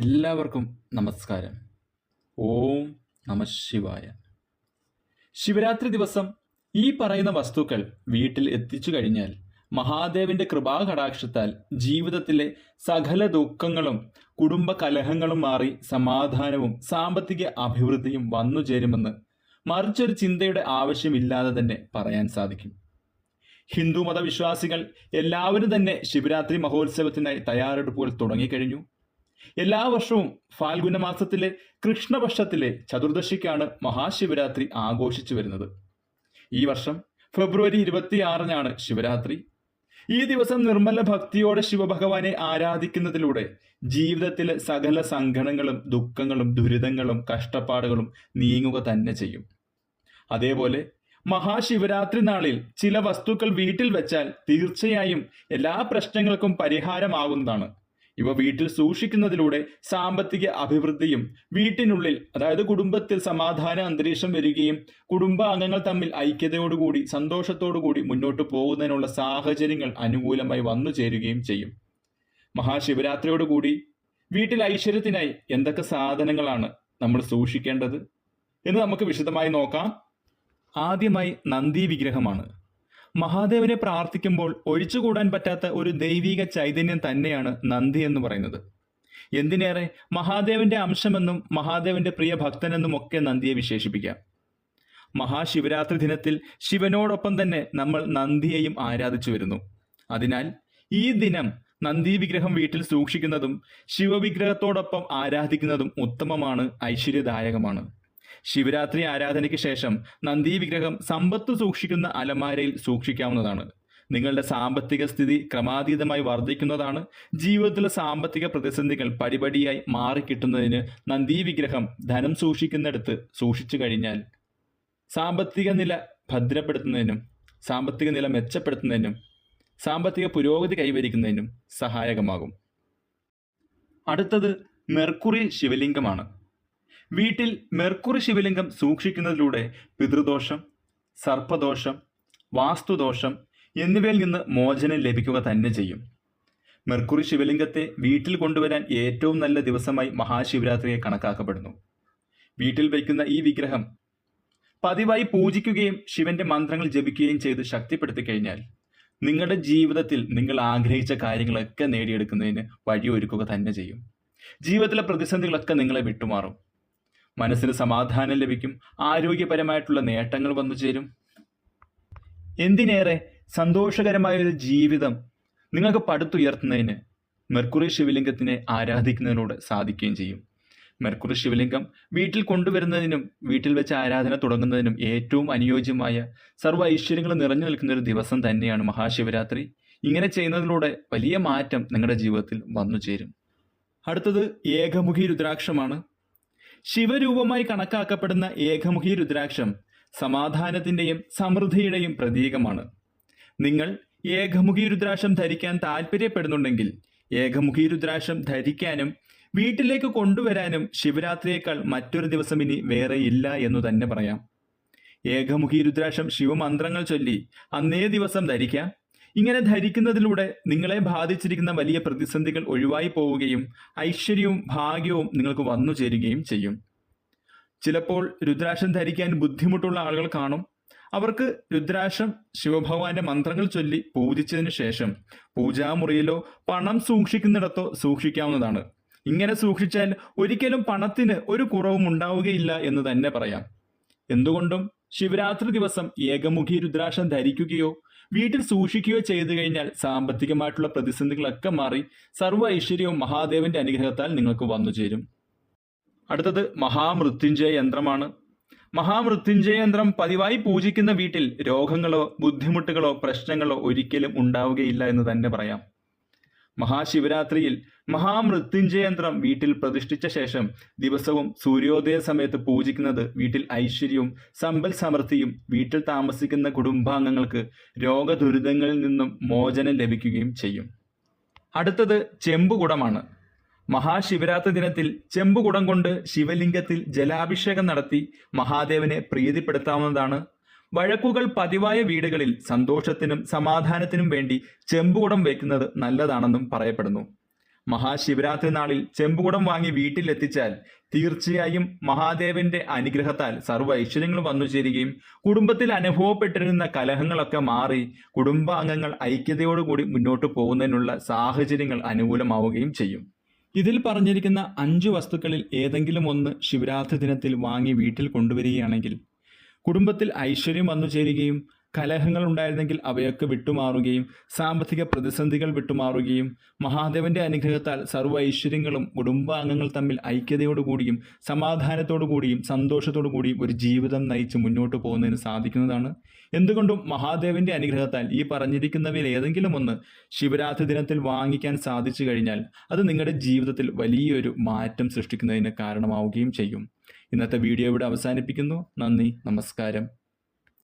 എല്ലാവർക്കും നമസ്കാരം. ഓം നമ ശിവായ. ശിവരാത്രി ദിവസം ഈ പറയുന്ന വസ്തുക്കൾ വീട്ടിൽ എത്തിച്ചു കഴിഞ്ഞാൽ മഹാദേവന്റെ കൃപാകടാക്ഷത്താൽ ജീവിതത്തിലെ സകല ദുഃഖങ്ങളും കുടുംബ കലഹങ്ങളും മാറി സമാധാനവും സാമ്പത്തിക അഭിവൃദ്ധിയും വന്നു ചേരുമെന്ന് മറിച്ചൊരു ചിന്തയുടെ ആവശ്യമില്ലാതെ തന്നെ പറയാൻ സാധിക്കും. ഹിന്ദു മതവിശ്വാസികൾ എല്ലാവരും തന്നെ ശിവരാത്രി മഹോത്സവത്തിനായി തയ്യാറെടുപ്പുകൾ തുടങ്ങിക്കഴിഞ്ഞു. എല്ലാ വർഷവും ഫാൽഗുന മാസത്തിലെ കൃഷ്ണപക്ഷത്തിലെ ചതുർദശിക്കാണ് മഹാശിവരാത്രി ആഘോഷിച്ചു വരുന്നത്. ഈ വർഷം ഫെബ്രുവരി ഇരുപത്തിയാറിനാണ് ശിവരാത്രി. ഈ ദിവസം നിർമ്മല ഭക്തിയോടെ ശിവഭഗവാനെ ആരാധിക്കുന്നതിലൂടെ ജീവിതത്തിലെ സകല സങ്കടങ്ങളും ദുഃഖങ്ങളും ദുരിതങ്ങളും കഷ്ടപ്പാടുകളും നീങ്ങുക തന്നെ ചെയ്യും. അതേപോലെ മഹാശിവരാത്രി നാളിൽ ചില വസ്തുക്കൾ വീട്ടിൽ വെച്ചാൽ തീർച്ചയായും എല്ലാ പ്രശ്നങ്ങൾക്കും പരിഹാരമാകുന്നതാണ് ഇവ വീട്ടിൽ സൂക്ഷിക്കുന്നതിലൂടെ സാമ്പത്തിക അഭിവൃദ്ധിയും വീട്ടിനുള്ളിൽ അതായത് കുടുംബത്തിൽ സമാധാന അന്തരീക്ഷം വരികയും കുടുംബാംഗങ്ങൾ തമ്മിൽ ഐക്യതയോടുകൂടി സന്തോഷത്തോടുകൂടി മുന്നോട്ട് പോകുന്നതിനുള്ള സാഹചര്യങ്ങൾ അനുകൂലമായി വന്നു ചേരുകയും ചെയ്യും. മഹാശിവരാത്രിയോടുകൂടി വീട്ടിൽ ഐശ്വര്യത്തിനായി എന്തൊക്കെ സാധനങ്ങളാണ് നമ്മൾ സൂക്ഷിക്കേണ്ടത് എന്ന് നമുക്ക് വിശദമായി നോക്കാം. ആദ്യമായി നന്ദി വിഗ്രഹമാണ്. മഹാദേവനെ പ്രാർത്ഥിക്കുമ്പോൾ ഒഴിച്ചുകൂടാൻ പറ്റാത്ത ഒരു ദൈവിക ചൈതന്യം തന്നെയാണ് നന്ദി എന്ന് പറയുന്നത്. എന്തിനേറെ മഹാദേവന്റെ അംശമെന്നും മഹാദേവന്റെ പ്രിയ ഭക്തനെന്നും ഒക്കെ നന്ദിയെ വിശേഷിപ്പിക്കാം. മഹാശിവരാത്രി ദിനത്തിൽ ശിവനോടൊപ്പം തന്നെ നമ്മൾ നന്ദിയെയും ആരാധിച്ചു വരുന്നു. അതിനാൽ ഈ ദിനം നന്ദി വിഗ്രഹം വീട്ടിൽ സൂക്ഷിക്കുന്നതും ശിവവിഗ്രഹത്തോടൊപ്പം ആരാധിക്കുന്നതും ഉത്തമമാണ് ഐശ്വര്യദായകമാണ്. ശിവരാത്രി ആരാധനയ്ക്ക് ശേഷം നന്ദി വിഗ്രഹം സമ്പത്ത് സൂക്ഷിക്കുന്ന അലമാരയിൽ സൂക്ഷിക്കാവുന്നതാണ്. നിങ്ങളുടെ സാമ്പത്തിക സ്ഥിതി ക്രമാതീതമായി വർദ്ധിക്കുന്നതാണ്. ജീവിതത്തിലെ സാമ്പത്തിക പ്രതിസന്ധികൾ പടിപടിയായി മാറിക്കിട്ടുന്നതിന് നന്ദി വിഗ്രഹം ധനം സൂക്ഷിക്കുന്നിടത്ത് സൂക്ഷിച്ചു കഴിഞ്ഞാൽ സാമ്പത്തിക നില ഭദ്രപ്പെടുത്തുന്നതിനും സാമ്പത്തിക നില മെച്ചപ്പെടുത്തുന്നതിനും സാമ്പത്തിക പുരോഗതി കൈവരിക്കുന്നതിനും സഹായകമാകും. അടുത്തത് മെർക്കുറി ശിവലിംഗമാണ്. വീട്ടിൽ മെർക്കുറി ശിവലിംഗം സൂക്ഷിക്കുന്നതിലൂടെ പിതൃദോഷം സർപ്പദോഷം വാസ്തുദോഷം എന്നിവയിൽ നിന്ന് മോചനം ലഭിക്കുക തന്നെ ചെയ്യും. മെർക്കുറി ശിവലിംഗത്തെ വീട്ടിൽ കൊണ്ടുവരാൻ ഏറ്റവും നല്ല ദിവസമായി മഹാശിവരാത്രിയെ കണക്കാക്കപ്പെടുന്നു. വീട്ടിൽ വയ്ക്കുന്ന ഈ വിഗ്രഹം പതിവായി പൂജിക്കുകയും ശിവന്റെ മന്ത്രങ്ങൾ ജപിക്കുകയും ചെയ്ത് ശക്തിപ്പെടുത്തി കഴിഞ്ഞാൽ നിങ്ങളുടെ ജീവിതത്തിൽ നിങ്ങൾ ആഗ്രഹിച്ച കാര്യങ്ങളൊക്കെ നേടിയെടുക്കുന്നതിന് വഴിയൊരുക്കുക തന്നെ ചെയ്യും. ജീവിതത്തിലെ പ്രതിസന്ധികളൊക്കെ നിങ്ങളെ വിട്ടുമാറും. മനസ്സിന് സമാധാനം ലഭിക്കും. ആരോഗ്യപരമായിട്ടുള്ള നേട്ടങ്ങൾ വന്നു ചേരും. എന്തിനേറെ സന്തോഷകരമായ ഒരു ജീവിതം നിങ്ങൾക്ക് പടുത്തുയർത്തുന്നതിന് മെർക്കുറി ശിവലിംഗത്തിനെ ആരാധിക്കുന്നതിനോട് സാധിക്കുകയും ചെയ്യും. മെർക്കുറി ശിവലിംഗം വീട്ടിൽ കൊണ്ടുവരുന്നതിനും വീട്ടിൽ വെച്ച് ആരാധന തുടങ്ങുന്നതിനും ഏറ്റവും അനുയോജ്യമായ സർവ ഐശ്വര്യങ്ങൾ നിറഞ്ഞു നിൽക്കുന്ന ഒരു ദിവസം തന്നെയാണ് മഹാശിവരാത്രി. ഇങ്ങനെ ചെയ്യുന്നതിലൂടെ വലിയ മാറ്റം നിങ്ങളുടെ ജീവിതത്തിൽ വന്നു ചേരും. അടുത്തത് ഏകമുഖി രുദ്രാക്ഷമാണ്. ശിവരൂപമായി കണക്കാക്കപ്പെടുന്ന ഏകമുഖി രുദ്രാക്ഷം സമാധാനത്തിന്റെയും സമൃദ്ധിയുടെയും പ്രതീകമാണ്. നിങ്ങൾ ഏകമുഖി രുദ്രാക്ഷം ധരിക്കാൻ താല്പര്യപ്പെടുന്നുണ്ടെങ്കിൽ ഏകമുഖി രുദ്രാക്ഷം ധരിക്കാനും വീട്ടിലേക്ക് കൊണ്ടുവരാനും ശിവരാത്രിയേക്കാൾ മറ്റൊരു ദിവസം ഇനി വേറെ ഇല്ല എന്നു തന്നെ പറയാം. ഏകമുഖി രുദ്രാക്ഷം ശിവമന്ത്രങ്ങൾ ചൊല്ലി അന്നേ ദിവസം ധരിക്കാം. ഇങ്ങനെ ധരിക്കുന്നതിലൂടെ നിങ്ങളെ ബാധിച്ചിരിക്കുന്ന വലിയ പ്രതിസന്ധികൾ ഒഴിവായി പോവുകയും ഐശ്വര്യവും ഭാഗ്യവും നിങ്ങൾക്ക് വന്നു ചേരുകയും ചെയ്യും. ചിലപ്പോൾ രുദ്രാക്ഷം ധരിക്കാൻ ബുദ്ധിമുട്ടുള്ള ആളുകൾ കാണും. അവർക്ക് രുദ്രാക്ഷം ശിവഭഗവാന്റെ മന്ത്രങ്ങൾ ചൊല്ലി പൂജിച്ചതിന് ശേഷം പൂജാമുറിയിലോ പണം സൂക്ഷിക്കുന്നിടത്തോ സൂക്ഷിക്കാവുന്നതാണ്. ഇങ്ങനെ സൂക്ഷിച്ചാൽ ഒരിക്കലും പണത്തിന് ഒരു കുറവും ഉണ്ടാവുകയില്ല എന്ന് തന്നെ പറയാം. എന്തുകൊണ്ടും ശിവരാത്രി ദിവസം ഏകമുഖി രുദ്രാക്ഷം ധരിക്കുകയോ വീട്ടിൽ സൂക്ഷിക്കുകയോ ചെയ്തു കഴിഞ്ഞാൽ സാമ്പത്തികമായിട്ടുള്ള പ്രതിസന്ധികളൊക്കെ മാറി സർവ ഐശ്വര്യവും മഹാദേവന്റെ അനുഗ്രഹത്താൽ നിങ്ങൾക്ക് വന്നു ചേരും. അടുത്തത് മഹാമൃത്യുഞ്ജയ യന്ത്രമാണ്. മഹാമൃത്യുഞ്ജയ യന്ത്രം പതിവായി പൂജിക്കുന്ന വീട്ടിൽ രോഗങ്ങളോ ബുദ്ധിമുട്ടുകളോ പ്രശ്നങ്ങളോ ഒരിക്കലും ഉണ്ടാവുകയില്ല എന്ന് തന്നെ പറയാം. മഹാശിവരാത്രിയിൽ മഹാമൃത്യുഞ്ജയ യന്ത്രം വീട്ടിൽ പ്രതിഷ്ഠിച്ച ശേഷം ദിവസവും സൂര്യോദയ സമയത്ത് പൂജിക്കുന്നത് വീട്ടിൽ ഐശ്വര്യവും സമ്പൽ സമൃദ്ധിയും വീട്ടിൽ താമസിക്കുന്ന കുടുംബാംഗങ്ങൾക്ക് രോഗദുരിതങ്ങളിൽ നിന്നും മോചനം ലഭിക്കുകയും ചെയ്യും. അടുത്തത് ചെമ്പുകുടമാണ്. മഹാശിവരാത്രി ദിനത്തിൽ ചെമ്പുകുടം കൊണ്ട് ശിവലിംഗത്തിൽ ജലാഭിഷേകം നടത്തി മഹാദേവനെ പ്രീതിപ്പെടുത്താവുന്നതാണ്. വഴക്കുകൾ പതിവായ വീടുകളിൽ സന്തോഷത്തിനും സമാധാനത്തിനും വേണ്ടി ചെമ്പുകുടം വയ്ക്കുന്നത് നല്ലതാണെന്നും പറയപ്പെടുന്നു. മഹാശിവരാത്രി നാളിൽ ചെമ്പുകുടം വാങ്ങി വീട്ടിലെത്തിച്ചാൽ തീർച്ചയായും മഹാദേവന്റെ അനുഗ്രഹത്താൽ സർവ ഐശ്വര്യങ്ങളും വന്നു ചേരുകയും കുടുംബത്തിൽ അനുഭവപ്പെട്ടിരുന്ന കലഹങ്ങളൊക്കെ മാറി കുടുംബാംഗങ്ങൾ ഐക്യതയോടുകൂടി മുന്നോട്ട് പോകുന്നതിനുള്ള സാഹചര്യങ്ങൾ അനുകൂലമാവുകയും ചെയ്യും. ഇതിൽ പറഞ്ഞിരിക്കുന്ന അഞ്ചു വസ്തുക്കളിൽ ഏതെങ്കിലും ഒന്ന് ശിവരാത്രി ദിനത്തിൽ വാങ്ങി വീട്ടിൽ കൊണ്ടുവരികയാണെങ്കിൽ കുടുംബത്തിൽ ഐശ്വര്യം വന്നു ചേരുകയും കലഹങ്ങൾ ഉണ്ടായിരുന്നെങ്കിൽ അവയൊക്കെ വിട്ടുമാറുകയും സാമ്പത്തിക പ്രതിസന്ധികൾ വിട്ടുമാറുകയും മഹാദേവന്റെ അനുഗ്രഹത്താൽ സർവ ഐശ്വര്യങ്ങളും കുടുംബാംഗങ്ങൾ തമ്മിൽ ഐക്യതയോടുകൂടിയും സമാധാനത്തോടുകൂടിയും സന്തോഷത്തോടുകൂടിയും ഒരു ജീവിതം നയിച്ച് മുന്നോട്ട് പോകുന്നതിന് സാധിക്കുന്നതാണ്. എന്തുകൊണ്ടും മഹാദേവന്റെ അനുഗ്രഹത്താൽ ഈ പറഞ്ഞിരിക്കുന്നവയിൽ ഏതെങ്കിലും ഒന്ന് ശിവരാത്രി ദിനത്തിൽ വാങ്ങിക്കാൻ സാധിച്ചു കഴിഞ്ഞാൽ അത് നിങ്ങളുടെ ജീവിതത്തിൽ വലിയൊരു മാറ്റം സൃഷ്ടിക്കുന്നതിന് കാരണമാവുകയും ചെയ്യും. ഇന്നത്തെ വീഡിയോ ഇവിടെ അവസാനിപ്പിക്കുന്നു. നന്ദി. നമസ്കാരം.